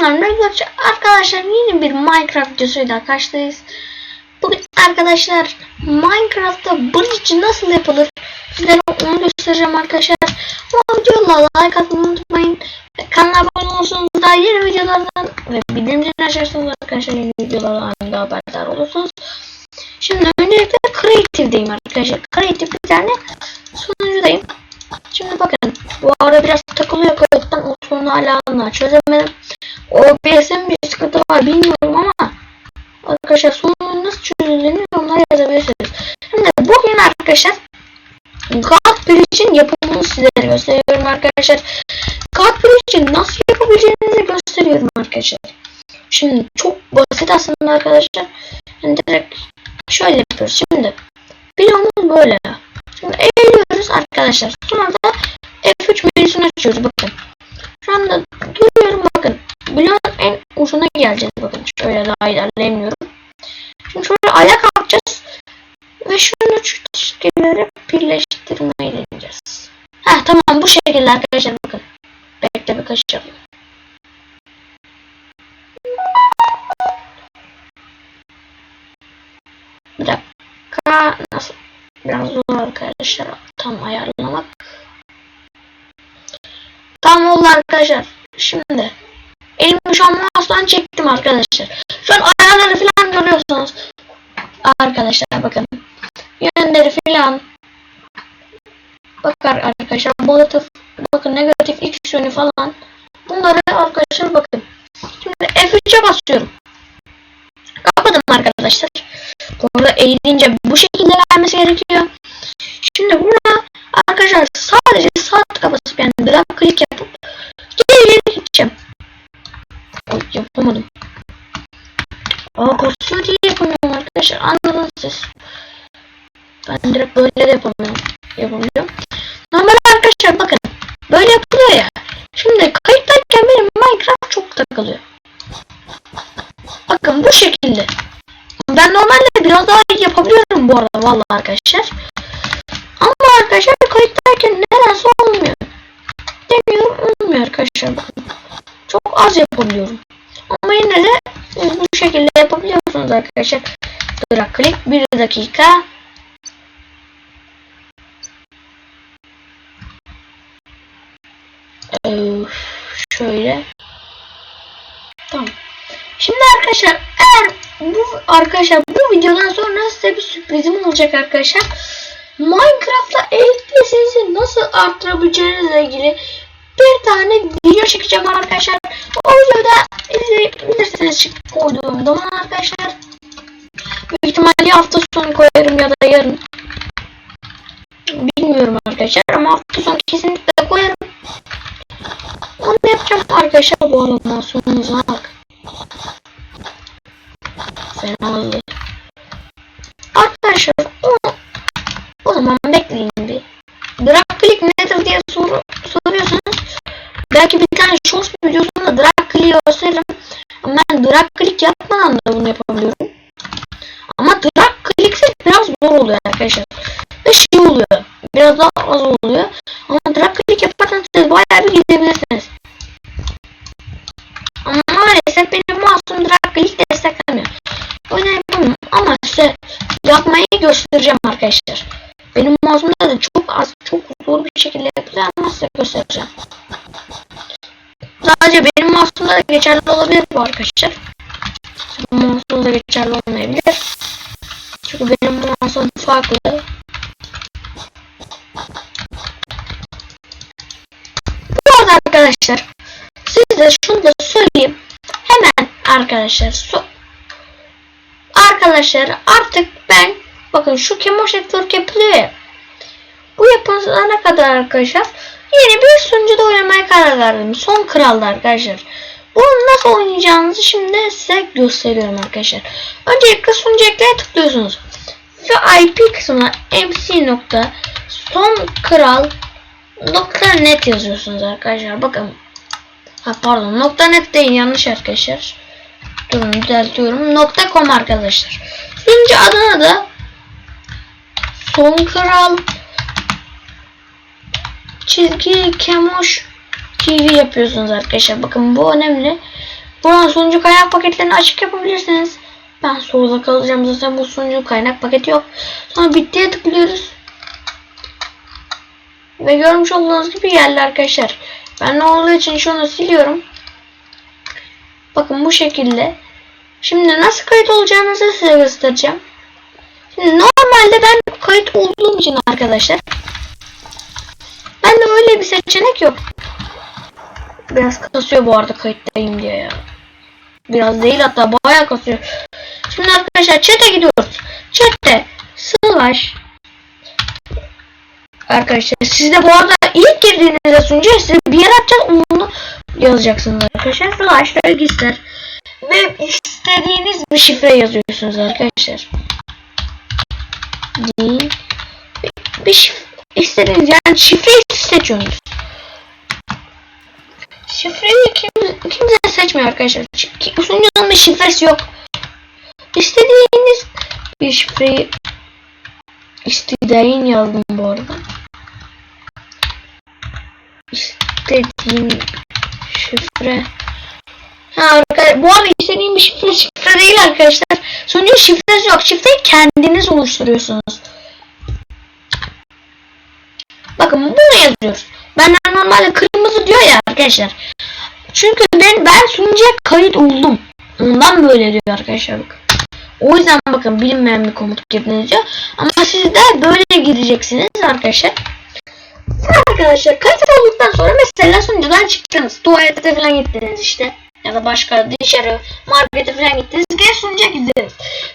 Selamlar arkadaşlar. Arkadaşlar yeni bir Minecraft videosuyla karşıdayız. Bugün arkadaşlar Minecraft'ta bridge nasıl yapılır? Sizlere onu göstereceğim arkadaşlar. Bu videoya like atmayı unutmayın. Kanala abone olursanız daha yeni videolardan ve bildirimleri açarsanız arkadaşlar yeni videolardan anında haberdar olursunuz. Şimdi öncelikle Creative'deyim arkadaşlar. Creative bir tane sunucudayım. Şimdi bakın bu arada biraz takılıyor kayıttan o sorunu hala anla çözemedim. OBS'in bir sıkıntı var bilmiyorum ama arkadaşlar sorunun nasıl çözüldüğünü yorumlara yazabilirsiniz. Şimdi bugün arkadaşlar God Bridge'in yapımını sizlere gösteriyorum arkadaşlar. God Bridge'i nasıl yapabileceğinizi gösteriyorum arkadaşlar. Şimdi çok basit aslında arkadaşlar. Yani direkt şöyle yapıyoruz. Şimdi bloğumuz böyle. Şimdi eğiliyoruz arkadaşlar. Sonra da F3 menüsünü açıyoruz bakın. Şu anda görüyorum bakın. Bloğun en ucuna geleceğiz bakın. Şöyle daha ilerleyemiyorum. Şimdi şöyle ayağa kalkacağız. Ve şunu üç çizgileri birleştirmeyi deneyeceğiz. Heh tamam bu şekilde arkadaşlar bakın. Bekle birkaç yapayım. Bir dakika nasıl? Biraz zor arkadaşlar tam ayarlamak. Tam oldu arkadaşlar. Şimdi elimi şu an mouse'dan çektim arkadaşlar. Şu an ayarları falan görüyorsunuz. Arkadaşlar bakın. Yönleri falan. Bakar arkadaşlar. Pozitif. Bakın negatif x yönü falan. Bunları arkadaşlar bakın. Şimdi F3'e basıyorum. Kapadım arkadaşlar. Arada eğilince bu şekilde vermesi gerekiyor. Şimdi buna arkadaşlar sadece sağ tıka basıp yani drag click yapıp geri yapamadım. Aa kasıyor diye yapamıyorum arkadaşlar. Anladınız siz. Ben direkt böyle de yapamıyorum. Yapamıyorum. Normal arkadaşlar bakın. Böyle yapılıyor ya. Şimdi kayıttayken benim Minecraft çok takılıyor. Bakın bu şekilde. Ben normalde biraz daha yapabiliyorum bu arada vallahi arkadaşlar. Ama arkadaşlar kayıttayken nedense olmuyor. Demiyorum olmuyor arkadaşlar. Çok az yapabiliyorum. Ama yine de bu şekilde yapabiliyorsunuz arkadaşlar. Drag click 1 dakika. Ee, şöyle. Tamam. Şimdi arkadaşlar eğer bu arkadaşlar bu videodan sonra size bir sürprizim olacak arkadaşlar. Minecraft'ta FPS'inizi nasıl arttırabileceğinizle ilgili bir tane video çekeceğim arkadaşlar. O videoda izleyebilirsiniz koyduğum zaman arkadaşlar. Büyük ihtimalle hafta sonu koyarım ya da yarın. Bilmiyorum arkadaşlar ama hafta sonu kesinlikle koyarım. Onu yapacağım arkadaşlar bu arada sonunuza Ama ben drag click yapmadan da bunu yapabiliyorum. Ama drag click'se biraz zor oluyor arkadaşlar. Ve şey oluyor. Biraz daha az oluyor. Ama drag click yaparsanız siz bayağı bir gidebilirsiniz. Ama maalesef benim mouse'um drag click desteklemiyor. O yüzden yapamıyorum. Ama size yapmayı göstereceğim arkadaşlar. Benim mouse'umda da çok az, çok zor bir şekilde yapılıyor ama size göstereceğim. Sadece benim mouse'umda da geçerli olabilir bu arkadaşlar. Mouse'umda da geçerli olmayabilir. Çünkü benim mouse'um farklı. Bu arada arkadaşlar size şunu da söyleyeyim. Hemen arkadaşlar so Arkadaşlar artık ben bakın şu Kemoş Network yapılıyor ya. Bu yapılana kadar arkadaşlar yeni bir sunucuda oynamaya karar verdim. Son kraldı arkadaşlar. Bunu nasıl oynayacağınızı şimdi size gösteriyorum arkadaşlar. Öncelikle sunucu ekleye tıklıyorsunuz. Ve IP kısmına mc son kral net yazıyorsunuz arkadaşlar. Bakın. Ha pardon nokta net değil yanlış arkadaşlar. Durun düzeltiyorum. Nokta com arkadaşlar. Sunucu adına da son kral çizgi kemoş TV yapıyorsunuz arkadaşlar. Bakın bu önemli. Buradan sunucu kaynak paketlerini açık yapabilirsiniz. Ben solda kalacağım zaten bu sunucu kaynak paketi yok. Sonra bittiye tıklıyoruz. Ve görmüş olduğunuz gibi geldi arkadaşlar. Ben ne olduğu için şunu siliyorum. Bakın bu şekilde. Şimdi nasıl kayıt olacağınızı size göstereceğim. Şimdi normalde ben kayıt olduğum için arkadaşlar. Öyle bir seçenek yok. Biraz kasıyor bu arada kayıttayım diye ya. Biraz değil hatta bayağı kasıyor. Şimdi arkadaşlar chat'e gidiyoruz. Chat'te slash Arkadaşlar siz de bu arada ilk girdiğinizde sunucuya size bir yer atacağız onu yazacaksınız arkadaşlar. Slash register ve istediğiniz bir şifre yazıyorsunuz arkadaşlar. Bir, bir şif istediğiniz yani şifreyi siz. Şifreyi kim, kimse seçmiyor arkadaşlar. Sunucunun bir şifresi yok. İstediğiniz bir şifreyi istediğin yazdım bu arada. İstediğim şifre. Ha arkadaşlar bu arada istediğim bir şifre şifre değil arkadaşlar. Sunucunun şifresi yok. Şifreyi kendiniz oluşturuyorsunuz. Bakın bunu yazıyoruz. Benden normalde kırmızı diyor ya arkadaşlar. Çünkü ben ben sunucuya kayıt oldum. Ondan böyle diyor arkadaşlar bakın. O yüzden bakın bilinmeyen bir komut girdiniz diyor. Ama siz de böyle gideceksiniz arkadaşlar. Arkadaşlar kayıt olduktan sonra mesela sunucudan çıktınız. Tuvalete falan gittiniz işte. Ya da başka dışarı markete falan gittiniz. Geri sunucuya gittiniz.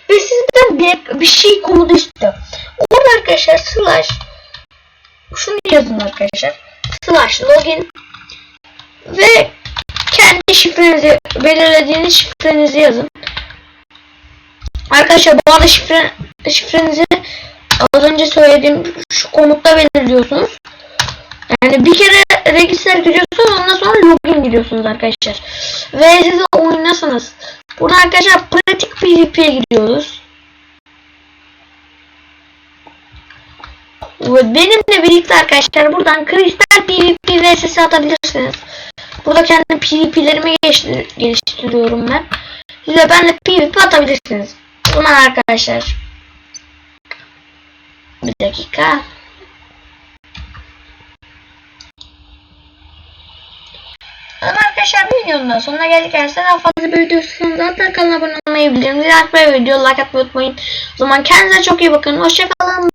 Ve sizden bir, bir şey komutu istiyor. Orada arkadaşlar slash şunu yazın arkadaşlar. Slash login ve kendi şifrenizi belirlediğiniz şifrenizi yazın. Arkadaşlar bu arada şifre, şifrenizi az önce söylediğim şu komutta belirliyorsunuz. Yani bir kere register giriyorsunuz ondan sonra login giriyorsunuz arkadaşlar. Ve siz de oyundasınız. Burada arkadaşlar pratik PvP'ye giriyoruz. Benimle birlikte arkadaşlar buradan kristal PvP vs atabilirsiniz. Burada kendi PvP'lerimi geliştir geliştiriyorum ben. Siz de PvP atabilirsiniz. Zaman arkadaşlar. Bir dakika. Arkadaşlar bir videonun da sonuna geldik. Eğer daha fazla video istiyorsanız zaten kanala abone olmayı, bildirimleri açmayı, video like atmayı unutmayın. O zaman kendinize çok iyi bakın. Hoşçakalın.